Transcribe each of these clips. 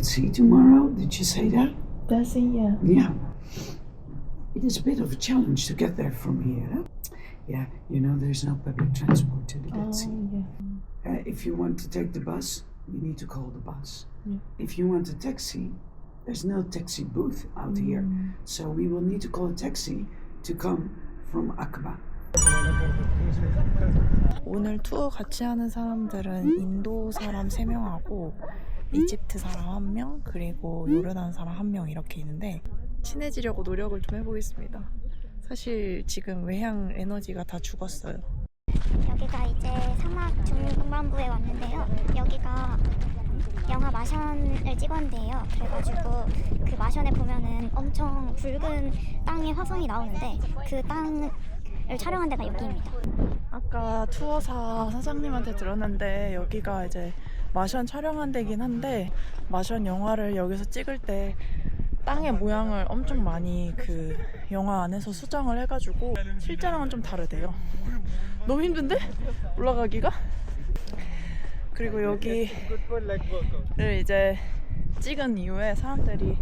want to go to sea tomorrow? Did you say that? does he? Yeah. Yeah. It is a bit of a challenge to get there from here. Huh? Yeah, you know, there's no public transport to the Dead Oh, Sea. yeah. Uh, if you want to take the bus, you need to call the bus. Yeah. If you want a taxi, there's no taxi booth out here. Mm. So we will need to call a taxi to come from Aqaba. 오늘 투어 같이 하는 사람들은 인도 사람 3명하고 이집트 사람 1명 그리고 요르단 사람 1명 이렇게 있는데 친해지려고 노력을 좀 해보겠습니다. 사실 지금 외향 에너지가 다 죽었어요. 여기가 이제 사막 중반부에 왔는데요. 여기가 영화 마션을 찍었는데요. 그래가지고 그 마션에 보면은 엄청 붉은 땅에 화성이 나오는데 그 땅을 촬영한 데가 여기입니다. 아까 투어사 사장님한테 들었는데 여기가 이제 마션 촬영한 데긴 한데 마션 영화를 여기서 찍을 때 땅의 모양을 엄청 많이 그 영화 안에서 수정을 해가지고 실제랑은 좀 다르대요. 너무 힘든데? 올라가기가? 그리고 여기를 이제 찍은 이후에 사람들이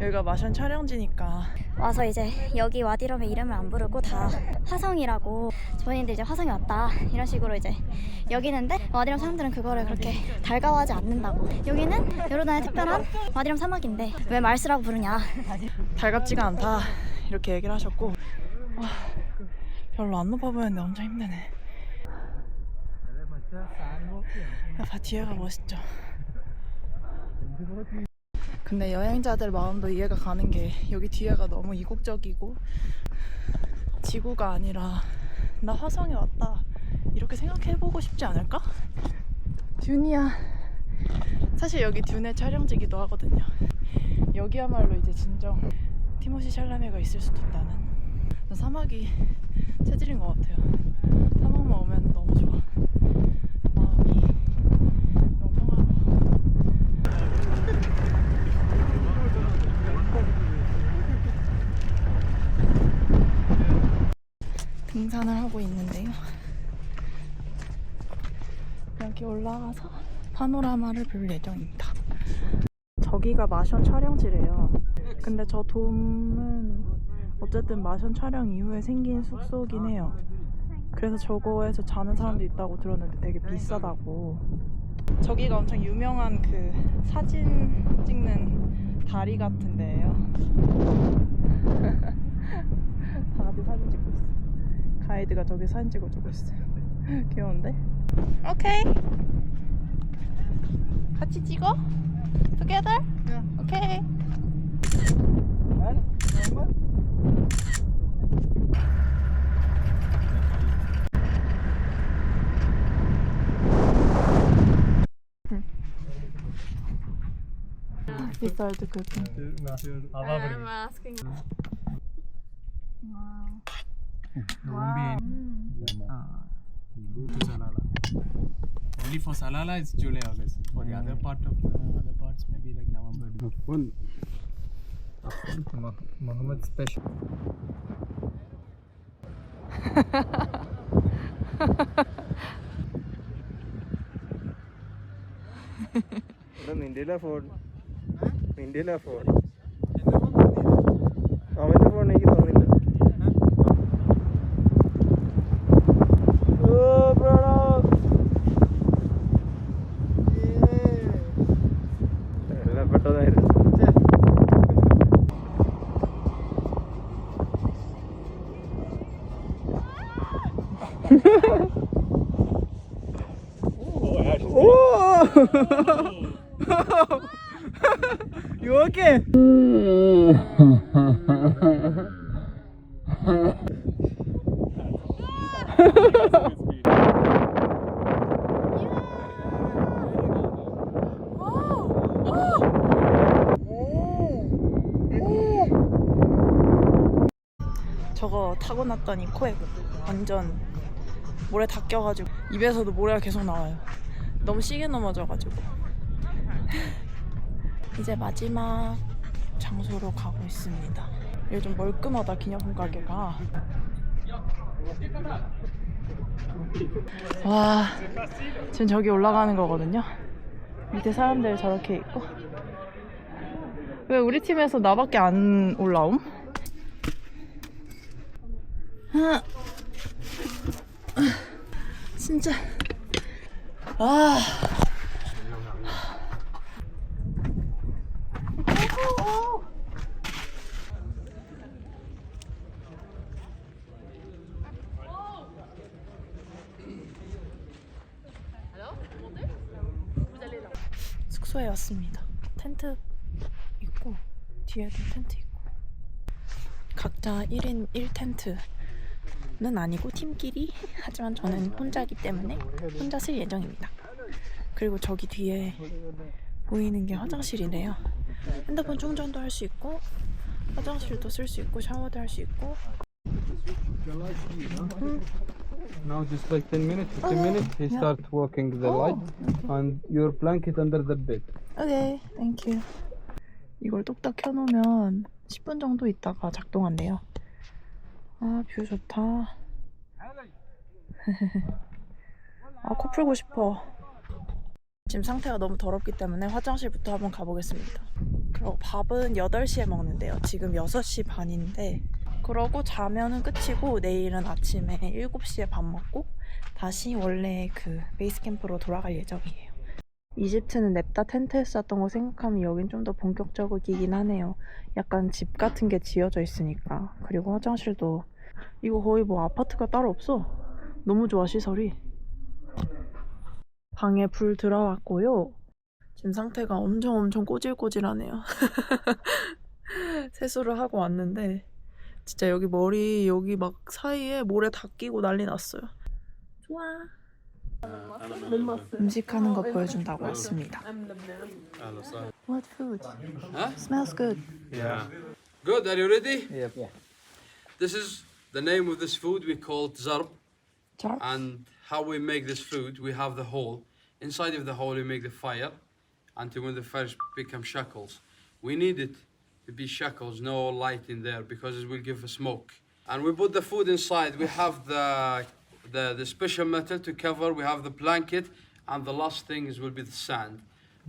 여기가 마션 촬영지니까. 와서 이제 여기 와디럼의 이름을 안 부르고 다 화성이라고 본인들 이제 화성이 왔다. 이런 식으로 이제 여기는데 와디럼 사람들은 그거를 그렇게 달가워하지 않는다고. 여기는 요르단의 특별한 와디럼 사막인데 왜 말스라고 부르냐. 달갑지가 않다. 이렇게 얘기를 하셨고. 아, 별로 안 높아 보였는데 엄청 힘드네. 야, 봐 뒤에가 멋있죠 근데 여행자들 마음도 이해가 가는 게 여기 뒤에가 너무 이국적이고 지구가 아니라 나 화성에 왔다 이렇게 생각해보고 싶지 않을까? 듄이야 사실 여기 듄의 촬영지기도 하거든요. 여기야말로 이제 진정 티모시 샬라메가 있을 수도 있다는. 사막이 체질인 것 같아요. 사막만 오면 너무 좋아. 마음이 너무 평화로워. 등산을 하고 있는데요. 여기 올라가서 파노라마를 볼 예정입니다. 저기가 마션 촬영지래요. 근데 저 돔은 어쨌든 마션 촬영 이후에 생긴 숙소긴 해요. 그래서 저거에서 자는 사람도 있다고 들었는데 되게 비싸다고. 저기가 엄청 유명한 그 사진 찍는 다리 같은 데예요. 다 같이 사진 찍고. 가이드가 저기 사진 찍어주고 있어요. 귀여운데? 오케이. 같이 찍어? Together? Okay. He started cooking. I'm asking. Wow. Only for Salala it's July, August. For the other part of the other parts maybe like November. One. Muhammad special. നിന്റെ phone നിന്റെ phone Okay? 저거 타고 났더니 코에 완전 모래 다 껴가지고 입에서도 모래가 계속 나와요. 너무 시게 넘어져가지고 이제 마지막 장소로 가고 있습니다. 요즘 멀끔하다 기념품 가게가 와, 지금 저기 올라가는 거거든요. 밑에 사람들 저렇게 있고. 왜 우리 팀에서 나밖에 안 올라옴? 아, 진짜. 아. 숙소에 왔습니다. 텐트 있고 뒤에도 텐트 있고 각자 1인 1텐트는 아니고 팀끼리 하지만 저는 혼자이기 때문에 혼자 쓸 예정입니다. 그리고 저기 뒤에 보이는 게 화장실이래요. 핸드폰 충전도 할 수 있고 화장실도 쓸 수 있고 샤워도 할 수 있고 Now just like 10 minutes, 15 Okay. minutes, he Yeah. start working the light and your blanket under the bed. 오케이, 땡큐. 이걸 뚝딱 켜놓으면 10분 정도 있다가 작동한대요. 아, 뷰 좋다. 아, 코 풀고 싶어. 지금 상태가 너무 더럽기 때문에 화장실부터 한번 가보겠습니다. 그리고 밥은 8시에 먹는데요. 지금 6시 반인데. 그러고 자면은 끝이고 내일은 아침에 7시에 밥 먹고 다시 원래 그 베이스 캠프로 돌아갈 예정이에요. 이집트는 냅다 텐트에 쌌던 거 생각하면 여긴 좀 더 본격적이긴 하네요. 약간 집 같은 게 지어져 있으니까. 그리고 화장실도 이거 거의 뭐 아파트가 따로 없어. 너무 좋아 시설이. 방에 불 들어왔고요. 지금 상태가 엄청 엄청 꼬질꼬질하네요. 세수를 하고 왔는데 진짜 여기 머리 여기 막 사이에 모래 다 끼고 난리 났어요. 좋아. 음식하는 거 보여준다고 왔습니다. What food? Smells good. Yeah. Good, are you ready? Yep. Yeah. This is the name of this food we call zarb. 잘? And how we make this food, we have the hole. Inside of the hole, we make the fire until when the fire becomes shackles. We need it be shackles, no light in there because it will give a smoke. And we put the food inside. We have the, the, the special metal to cover, we have the blanket, and the last thing is will be the sand.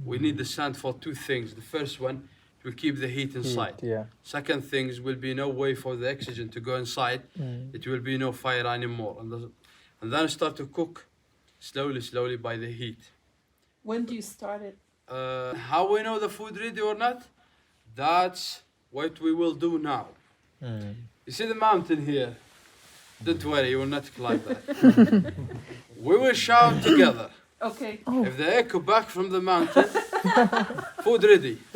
We need the sand for two things. The first one, will keep the heat inside. Yeah. Second things will be no way for the oxygen to go inside. Mm. It will be no fire anymore, and, the, and then start to cook slowly, slowly by the heat. When do you start it? Uh, how we know the food ready or not? That's what we will do now. You see the mountain here? Don't worry, you will not climb that. we will shout together. Okay. If they echo back from the mountain, food ready.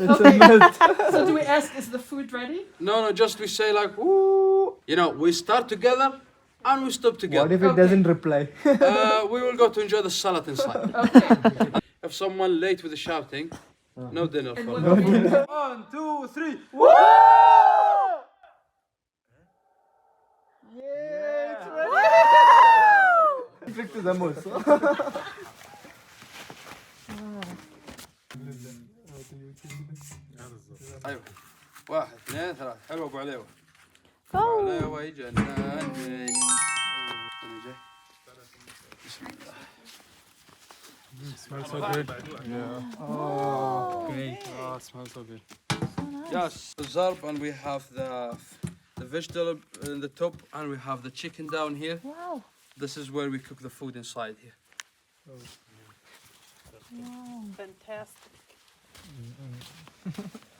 So do we ask, is the food ready? No, no, just we say like, woo. You know, we start together and we stop together. What if it Okay. doesn't reply? uh, we will go to enjoy the salad inside. Okay. if someone late with the shouting, no dinner And for what them. do we- One, two, three. Trick to them also. ايوه واحد اثنين ثلاث حلو ابو عليوه Go! عليوه يجنني أنا جاي. Smells so good. Yeah. Oh, oh Great. Oh, smells so good. Yes, the zarb and we have the the vegetable in the top and we have the chicken down here. wow. This is where we cook the food inside here. Wow! Fantastic.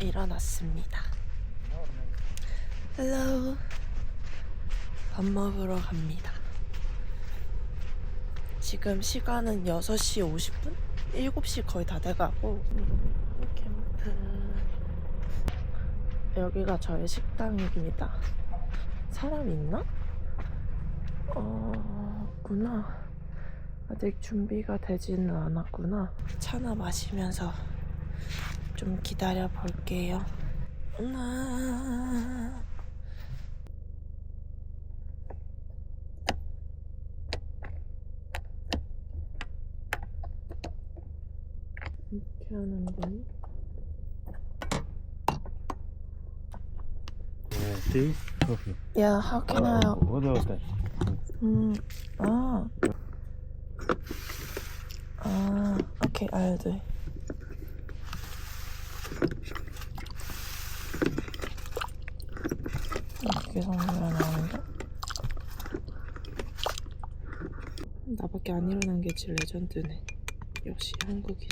일어났습니다. 헬로. 밥 먹으러 갑니다. 지금 시간은 6시 50분? 7시 거의 다 돼가고 캠프 여기가 저의 식당입니다. 사람 있나? 어... 없구나. 아직 준비가 되지는 않았구나. 차나 마시면서 좀 기다려 볼게요. 이렇게 하는 건 tea, coffee. 음, 아. 아, 오케이, do it. 이렇게 성공을 나오는데? 나밖에 안 일어난 게 제일 레전드네. 역시 한국인.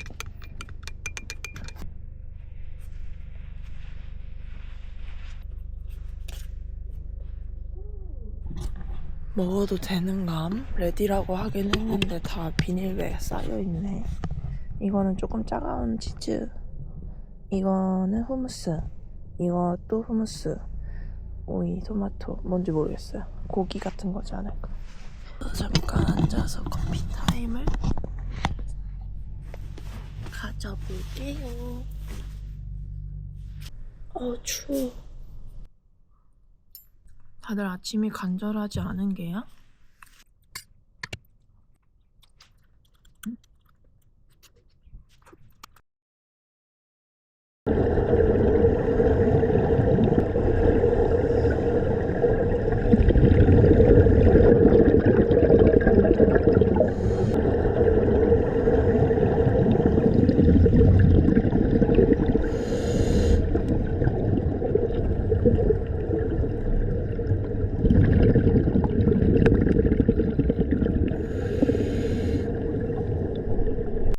먹어도 되는 감? 레디라고 하긴 했는데 다 비닐백에 쌓여있네. 이거는 조금 차가운 치즈. 이거는 후무스. 이것도 후무스. 오이, 토마토. 뭔지 모르겠어요. 고기 같은 거지 않을까. 잠깐 앉아서 커피 타임을 가져볼게요. 어, 추워. 다들 아침이 간절하지 않은 게야?